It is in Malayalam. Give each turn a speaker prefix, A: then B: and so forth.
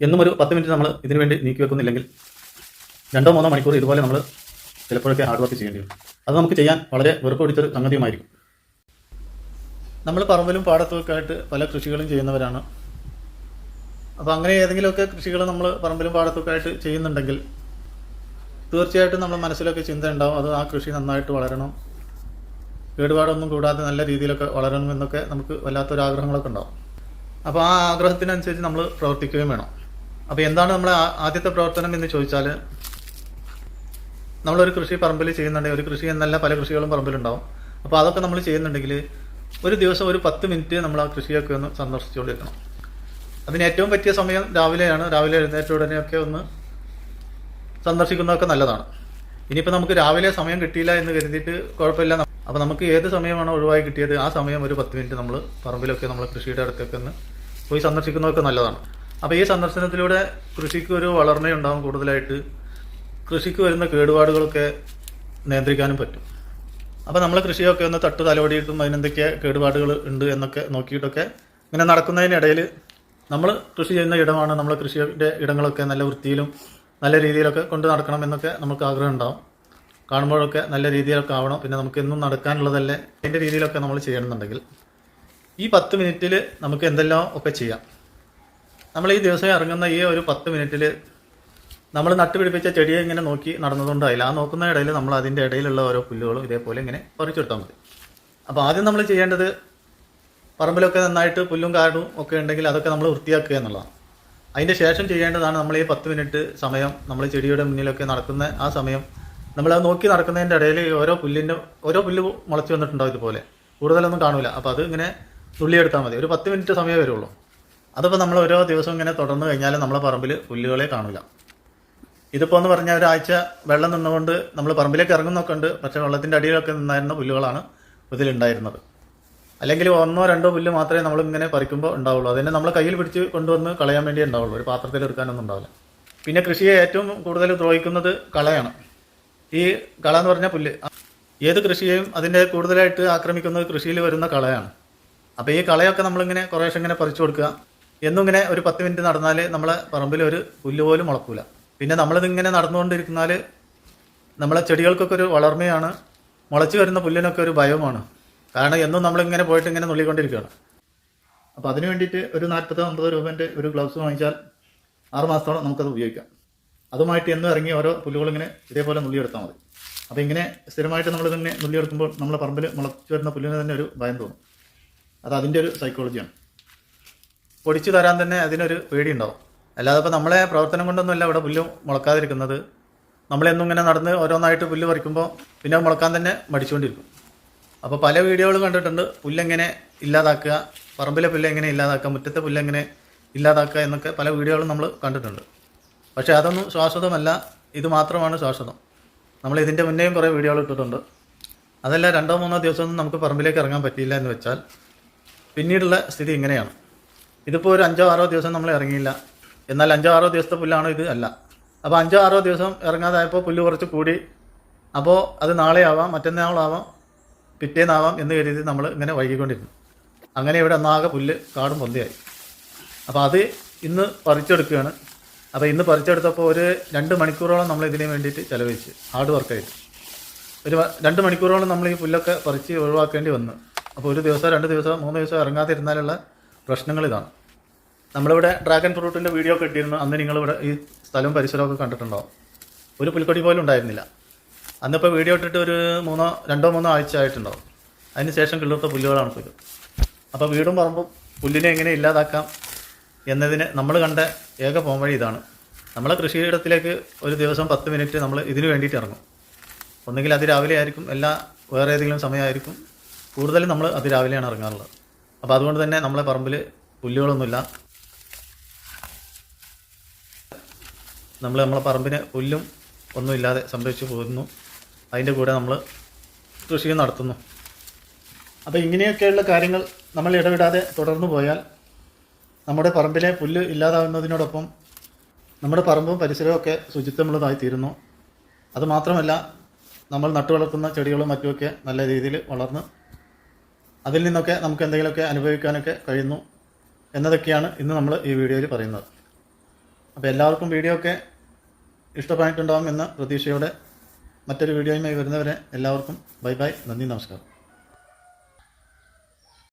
A: എന്നും ഒരു പത്ത് മിനിറ്റ് നമ്മൾ ഇതിനു വേണ്ടി നീക്കി വെക്കുന്നില്ലെങ്കിൽ രണ്ടോ മൂന്നോ മണിക്കൂർ ഇതുപോലെ നമ്മൾ ചിലപ്പോഴൊക്കെ ഹാർഡ് വർക്ക് ചെയ്യേണ്ടി വരും. അത് നമുക്ക് ചെയ്യാൻ വളരെ വെറുപ്പ് പിടിച്ചൊരു സംഗതിയുമായിരിക്കും. നമ്മൾ പറമ്പിലും പാടത്തുമൊക്കെ ആയിട്ട് പല കൃഷികളും ചെയ്യുന്നവരാണ്. അപ്പോൾ അങ്ങനെ ഏതെങ്കിലുമൊക്കെ കൃഷികൾ നമ്മൾ പറമ്പിലും പാടത്തൊക്കെ ആയിട്ട് ചെയ്യുന്നുണ്ടെങ്കിൽ തീർച്ചയായിട്ടും നമ്മൾ മനസ്സിലൊക്കെ ചിന്ത ഉണ്ടാവും അത് ആ കൃഷി നന്നായിട്ട് വളരണം. കേടുപാടൊന്നും കൂടാതെ നല്ല രീതിയിലൊക്കെ വളരണം എന്നൊക്കെ നമുക്ക് വല്ലാത്തൊരു ആഗ്രഹങ്ങളൊക്കെ ഉണ്ടാവും. അപ്പോൾ ആ ആഗ്രഹത്തിനനുസരിച്ച് നമ്മൾ പ്രവർത്തിക്കുകയും വേണം. അപ്പോൾ എന്താണ് നമ്മുടെ ആദ്യത്തെ പ്രവർത്തനം എന്ന് ചോദിച്ചാൽ നമ്മളൊരു കൃഷി പറമ്പിൽ ചെയ്യുന്നുണ്ടെങ്കിൽ ഒരു കൃഷി എന്നല്ല പല കൃഷികളും പറമ്പിലുണ്ടാവും. അപ്പോൾ അതൊക്കെ നമ്മൾ ചെയ്യുന്നുണ്ടെങ്കിൽ ഒരു ദിവസം ഒരു പത്ത് മിനിറ്റ് നമ്മൾ ആ കൃഷിയൊക്കെ ഒന്ന് സന്ദർശിച്ചുകൊണ്ടിരിക്കണം അതിന് ഏറ്റവും പറ്റിയ സമയം രാവിലെയാണ്. രാവിലെ എഴുന്നേറ്റ ഉടനെയൊക്കെ ഒന്ന് സന്ദർശിക്കുന്നതൊക്കെ നല്ലതാണ്. ഇനിയിപ്പോൾ നമുക്ക് രാവിലെ സമയം കിട്ടിയില്ല എന്ന് കരുതിയിട്ട് കുഴപ്പമില്ല. അപ്പോൾ നമുക്ക് ഏത് സമയമാണോ ഒഴിവായി കിട്ടിയത് ആ സമയം ഒരു പത്ത് മിനിറ്റ് നമ്മൾ പറമ്പിലൊക്കെ നമ്മൾ കൃഷിയുടെ അടുത്തൊക്കെ ഒന്ന് പോയി സന്ദർശിക്കുന്നതൊക്കെ നല്ലതാണ്. അപ്പോൾ ഈ സന്ദർശനത്തിലൂടെ കൃഷിക്ക് ഒരു വളർച്ചയുണ്ടാകും കൂടുതലായിട്ട്. കൃഷിക്ക് വരുന്ന കേടുപാടുകളൊക്കെ നിയന്ത്രിക്കാനും പറ്റും. അപ്പോൾ നമ്മൾ കൃഷിയൊക്കെ ഒന്ന് തട്ട് തലോടിയിട്ടും അതിനെന്തൊക്കെ കേടുപാടുകൾ ഉണ്ട് എന്നൊക്കെ നോക്കിയിട്ടൊക്കെ ഇങ്ങനെ നടക്കുന്നതിനിടയിൽ നമ്മൾ കൃഷി ചെയ്യുന്ന ഇടമാണ് നമ്മൾ കൃഷിയുടെ ഇടങ്ങളൊക്കെ നല്ല വൃത്തിയിലും നല്ല രീതിയിലൊക്കെ കൊണ്ട് നടക്കണം എന്നൊക്കെ നമുക്ക് ആഗ്രഹം ഉണ്ടാവും. കാണുമ്പോഴൊക്കെ നല്ല രീതിയിലൊക്കെ ആവണം. പിന്നെ നമുക്ക് എന്നും നടക്കാനുള്ളതല്ലേ? അതിന്റെ രീതിയിലൊക്കെ നമ്മൾ ചെയ്യണമെന്നുണ്ടെങ്കിൽ ഈ പത്ത് മിനിറ്റിൽ നമുക്ക് എന്തെല്ലാം ഒക്കെ ചെയ്യാം? നമ്മൾ ഈ ദിവസം ഇറങ്ങുന്ന ഈ ഒരു പത്ത് മിനിറ്റിൽ നമ്മൾ നട്ടുപിടിപ്പിച്ച ചെടിയെ ഇങ്ങനെ നോക്കി നടന്നതുകൊണ്ടായില്ല. ആ നോക്കുന്ന ഇടയിൽ നമ്മൾ അതിന്റെ ഇടയിലുള്ള ഓരോ പുല്ലുകളും ഇതേപോലെ ഇങ്ങനെ പറിച്ചെടുത്താൽ മതി. അപ്പോൾ ആദ്യം നമ്മൾ ചെയ്യേണ്ടത് പറമ്പിലൊക്കെ നന്നായിട്ട് പുല്ലും കാടും ഒക്കെ ഉണ്ടെങ്കിൽ അതൊക്കെ നമ്മൾ വൃത്തിയാക്കുക എന്നുള്ളതാണ്. അതിന്റെ ശേഷം ചെയ്യേണ്ടതാണ് നമ്മൾ ഈ പത്ത് മിനിറ്റ് സമയം നമ്മൾ ചെടിയുടെ മുന്നിലൊക്കെ നടക്കുന്ന ആ സമയം നമ്മൾ അത് നോക്കി നടക്കുന്നതിന്റെ ഇടയിൽ ഓരോ പുല്ലിന്റെ ഓരോ പുല്ല് മുളച്ച് വന്നിട്ടുണ്ടാവും ഇതുപോലെ. കൂടുതലൊന്നും കാണില്ല അപ്പോൾ അത് ഇങ്ങനെ തുള്ളിയെടുത്താൽ മതി. ഒരു പത്ത് മിനിറ്റ് സമയമേ വരുള്ളൂ. അതിപ്പോൾ നമ്മൾ ഓരോ ദിവസം ഇങ്ങനെ തുടർന്ന് കഴിഞ്ഞാൽ നമ്മളെ പറമ്പിൽ പുല്ലുകളെ കാണില്ല ഇതിപ്പോൾ എന്ന് പറഞ്ഞാൽ ഒരാഴ്ച വെള്ളം നിന്നുകൊണ്ട് നമ്മൾ പറമ്പിലേക്ക് ഇറങ്ങുന്നൊക്കെ ഉണ്ട്. പക്ഷേ വെള്ളത്തിന്റെ അടിയിലൊക്കെ നിന്നായിരുന്ന പുല്ലുകളാണ് ഇതിലുണ്ടായിരുന്നത്. അല്ലെങ്കിൽ ഒന്നോ രണ്ടോ പുല്ല് മാത്രമേ നമ്മൾ ഇങ്ങനെ പറിക്കുമ്പോൾ ഉണ്ടാവുള്ളൂ. അതിനെ നമ്മൾ കയ്യിൽ പിടിച്ച് കൊണ്ടുവന്ന് കളയാൻ വേണ്ടി ഉണ്ടാവുള്ളൂ. ഒരു പാത്രത്തിൽ എടുക്കാനൊന്നും ഉണ്ടാവില്ല. പിന്നെ കൃഷിയെ ഏറ്റവും കൂടുതൽ ദ്രോഹിക്കുന്നത് കളയാണ്. ഈ കള എന്ന് പറഞ്ഞാൽ പുല്ല് ഏത് കൃഷിയെയും അതിന്റെ കൂടുതലായിട്ട് ആക്രമിക്കുന്നത് കൃഷിയിൽ വരുന്ന കളയാണ്. അപ്പോൾ ഈ കളയൊക്കെ നമ്മളിങ്ങനെ കുറേശ്ശെ ഇങ്ങനെ പറിച്ചു കൊടുക്കുക. എന്നും ഇങ്ങനെ ഒരു പത്ത് മിനിറ്റ് നടന്നാൽ നമ്മളെ പറമ്പിൽ ഒരു പുല്ല് പോലും മുളക്കൂല. പിന്നെ നമ്മളിതിങ്ങനെ നടന്നുകൊണ്ടിരിക്കുന്നാൽ നമ്മളെ ചെടികൾക്കൊക്കെ ഒരു വളർമയാണ് മുളച്ചു വരുന്ന പുല്ലിനൊക്കെ ഒരു ഭയമാണ് കാരണം എന്നും നമ്മളിങ്ങനെ പോയിട്ട് ഇങ്ങനെ നുള്ളിക്കൊണ്ടിരിക്കുകയാണ്. അപ്പോൾ അതിന് വേണ്ടിയിട്ട് ഒരു നാൽപ്പത്തി അമ്പത് രൂപേന്റെ ഒരു ഗ്ലൗസ് വാങ്ങിച്ചാൽ ആറ് മാസത്തോളം നമുക്കത് ഉപയോഗിക്കാം. അതുമായിട്ട് എന്നും ഇറങ്ങി ഓരോ പുല്ലുകളിങ്ങനെ ഇതേപോലെ നുള്ളിയെടുത്താൽ മതി. അപ്പോൾ ഇങ്ങനെ സ്ഥിരമായിട്ട് നമ്മൾ നമ്മളിതിങ്ങനെ നുള്ളിയെടുക്കുമ്പോൾ നമ്മളെ പറമ്പിൽ മുളച്ചു വരുന്ന പുല്ലിന് തന്നെ ഒരു ഭയം തോന്നും. അത് അതിന്റെ ഒരു സൈക്കോളജിയാണ് പൊടിച്ചു തരാൻ തന്നെ അതിനൊരു പേടിയുണ്ടാവും. അല്ലാതെ ഇപ്പോൾ നമ്മളെ പ്രവർത്തനം കൊണ്ടൊന്നുമല്ല ഇവിടെ പുല്ല് മുളക്കാതിരിക്കുന്നത്. നമ്മളെന്നും ഇങ്ങനെ നടന്ന് ഓരോന്നായിട്ട് പുല്ല് പറിക്കുമ്പോൾ പിന്നെ മുളക്കാൻ തന്നെ മടിച്ചുകൊണ്ടിരിക്കും. അപ്പോൾ പല വീഡിയോകൾ കണ്ടിട്ടുണ്ട്. പുല്ലെങ്ങനെ ഇല്ലാതാക്കുക പറമ്പിലെ പുല്ല് എങ്ങനെ ഇല്ലാതാക്കുക മുറ്റത്തെ പുല്ല് എങ്ങനെ ഇല്ലാതാക്കുക എന്നൊക്കെ പല വീഡിയോകളും നമ്മൾ കണ്ടിട്ടുണ്ട്. പക്ഷേ അതൊന്നും ശാശ്വതമല്ല. ഇത് മാത്രമാണ് ശാശ്വതം. നമ്മൾ ഇതിന്റെ മുന്നേയും കുറേ വീഡിയോകൾ ഇട്ടിട്ടുണ്ട്. അതല്ല രണ്ടോ മൂന്നോ ദിവസമൊന്നും നമുക്ക് പറമ്പിലേക്ക് ഇറങ്ങാൻ പറ്റിയില്ല എന്ന് വെച്ചാൽ പിന്നീടുള്ള സ്ഥിതി ഇങ്ങനെയാണ്. ഇതിപ്പോൾ ഒരു അഞ്ചോ ആറോ ദിവസം നമ്മൾ ഇറങ്ങിയില്ല. എന്നാൽ അഞ്ചോ ആറോ ദിവസത്തെ പുല്ലാണോ ഇത് അല്ല. അപ്പോൾ അഞ്ചോ ആറോ ദിവസം ഇറങ്ങാതായപ്പോൾ പുല്ല് കുറച്ച് കൂടി. അപ്പോൾ അത് നാളെ ആവാം മറ്റന്നാളാവാം പിറ്റേന്നാവാം എന്ന് കരുതി നമ്മൾ ഇങ്ങനെ വൈകിക്കൊണ്ടിരുന്നു. അങ്ങനെ ഇവിടെ ഒന്നാകെ പുല്ല് കാടും പൊന്തയായി. അപ്പോൾ അത് ഇന്ന് പറിച്ചെടുക്കുകയാണ്. അപ്പോൾ ഇന്ന് പറിച്ചെടുത്തപ്പോൾ ഒരു രണ്ട് മണിക്കൂറോളം നമ്മൾ ഇതിന് വേണ്ടിയിട്ട് ചിലവഴിച്ച് ഹാർഡ് വർക്കായിട്ട്. ഒരു രണ്ട് മണിക്കൂറോളം നമ്മൾ ഈ പുല്ലൊക്കെ പറിച്ച് ഒഴിവാക്കേണ്ടി വന്നു. അപ്പോൾ ഒരു ദിവസം രണ്ട് ദിവസം മൂന്ന് ദിവസം ഇറങ്ങാതിരുന്നാലുള്ള പ്രശ്നങ്ങൾ ഇതാണ് നമ്മളിവിടെ ഡ്രാഗൺ ഫ്രൂട്ടിന്റെ വീഡിയോ ഒക്കെ ഇട്ടിരുന്നു. അന്ന് നിങ്ങളിവിടെ ഈ സ്ഥലവും പരിസരമൊക്കെ കണ്ടിട്ടുണ്ടോ? ഒരു പുൽക്കൊടി പോലും ഉണ്ടായിരുന്നില്ല. അന്നിപ്പോൾ വീഡിയോ ഇട്ടിട്ട് ഒരു മൂന്നോ രണ്ടോ മൂന്നോ ആഴ്ച ആയിട്ടുണ്ടാവും അതിന് ശേഷം കിളിർത്ത പുല്ലുകളാണ് പുല്ല് അപ്പോൾ വീടും പറമ്പും പുല്ലിനെ എങ്ങനെ ഇല്ലാതാക്കാം എന്നതിന് നമ്മൾ കണ്ട ഏക പോംവഴി ഇതാണ്. നമ്മളെ കൃഷിയിടത്തിലേക്ക് ഒരു ദിവസം പത്ത് മിനിറ്റ് നമ്മൾ ഇതിന് വേണ്ടിയിട്ട് ഇറങ്ങും. ഒന്നുകിൽ അതിരാവിലെ ആയിരിക്കും എല്ലാ വേറെ ഏതെങ്കിലും സമയമായിരിക്കും. കൂടുതലും നമ്മൾ അതിരാവിലെയാണ് ഇറങ്ങാറുള്ളത്. അപ്പോൾ അതുകൊണ്ട് തന്നെ നമ്മളെ പറമ്പിൽ പുല്ലുകളൊന്നുമില്ല. നമ്മൾ നമ്മളെ പറമ്പിന് പുല്ലും ഒന്നുമില്ലാതെ സംരക്ഷിച്ചു പോരുന്നു അതിന്റെ കൂടെ നമ്മൾ കൃഷിയും നടത്തുന്നു. അപ്പോൾ ഇങ്ങനെയൊക്കെയുള്ള കാര്യങ്ങൾ നമ്മൾ ഇടവിടാതെ തുടർന്നു പോയാൽ നമ്മുടെ പറമ്പിലെ പുല്ല് ഇല്ലാതാവുന്നതിനോടൊപ്പം നമ്മുടെ പറമ്പും പരിസരവും ഒക്കെ ശുചിത്വമുള്ളതായി തീരുന്നു. അതുമാത്രമല്ല നമ്മൾ നട്ടുവളർത്തുന്ന ചെടികളും മറ്റുമൊക്കെ നല്ല രീതിയിൽ വളർന്ന് അതിൽ നിന്നൊക്കെ നമുക്ക് എന്തെങ്കിലുമൊക്കെ അനുഭവിക്കാനൊക്കെ കഴിയുന്നു എന്നതൊക്കെയാണ് ഇന്ന് നമ്മൾ ഈ വീഡിയോയിൽ പറയുന്നത്. അപ്പോൾ എല്ലാവർക്കും വീഡിയോ ഒക്കെ ഇഷ്ടമായിട്ടുണ്ടാകും എന്ന പ്രതീക്ഷയോടെ മറ്റൊരു വീഡിയോയുമായി വരുന്നവരെ എല്ലാവർക്കും ബൈ ബൈ നന്ദി നമസ്കാരം.